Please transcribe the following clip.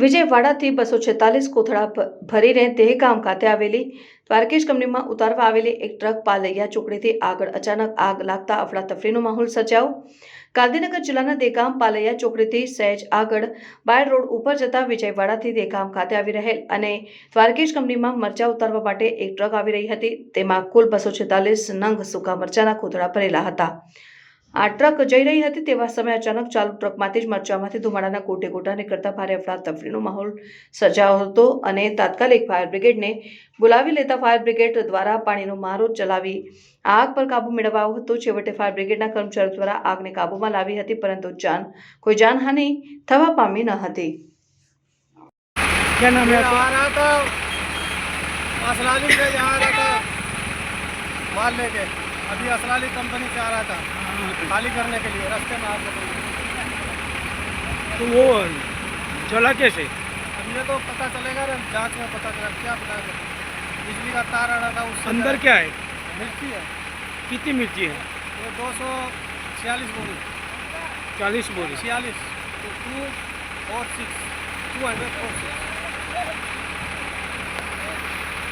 વિજયવાડાથી બસો છેતાલીસ કોથળા ભરીને દહેગામ ખાતે આવેલી. દ્વારકેશ કંપનીમાં ઉતારવા આવેલી એક ટ્રક પાલૈયા ચોકડીથી આગળ અચાનક આગ લાગતા અફડાતફડીનો માહોલ સર્જાયો. ગાંધીનગર જિલ્લાના દેગામ પાલૈયા ચોકડીથી સહેજ આગળ બાયડ રોડ ઉપર જતા વિજયવાડાથી દેગામ ખાતે આવી રહેલ અને દ્વારકેશ કંપનીમાં મરચા ઉતારવા માટે એક ટ્રક આવી રહી હતી. તેમાં કુલ બસો છેતાલીસ નંગ સૂકા મરચાના કોથળા ભરેલા હતા. આ ટ્રક જઈ રહી હતી તેવા સમયે અચાનક ચાલુ ટ્રકમાંથી જ મરચામાંથી ધુમાડાના ગોટે ગોટા નીકળતા ભારે અફડાતફડીનો માહોલ સર્જાયો હતો અને તાત્કાલિક ફાયર બ્રિગેડને બોલાવી લેતા ફાયર બ્રિગેડ દ્વારા પાણીનો મારો ચલાવી આગ પર કાબુ મેળવાયો હતો છેવટે ફાયર બ્રિગેડના કર્મચારીઓ દ્વારા આગને કાબૂમાં લાવી હતી પરંતુ જાન કોઈ જાનહાનિ થવા પામી ન હતી क्या नाम है मैं आपका आ रहा था असलाली से जा रहा था माल लेके अभी असलाली कंपनी से आ रहा था खाली करने के लिए रास्ते में लगी तो वो जला कैसे? अब ये तो पता चलेगा ना जाँच में पता चला क्या पता चला। बिजली का तार आ रहा था उससे अंदर क्या है? मिर्ची है। कितनी मिर्ची है? ये दो सौ छियालीस बोरी। चालीस बोरी। छियालीस टू और six two hundred four six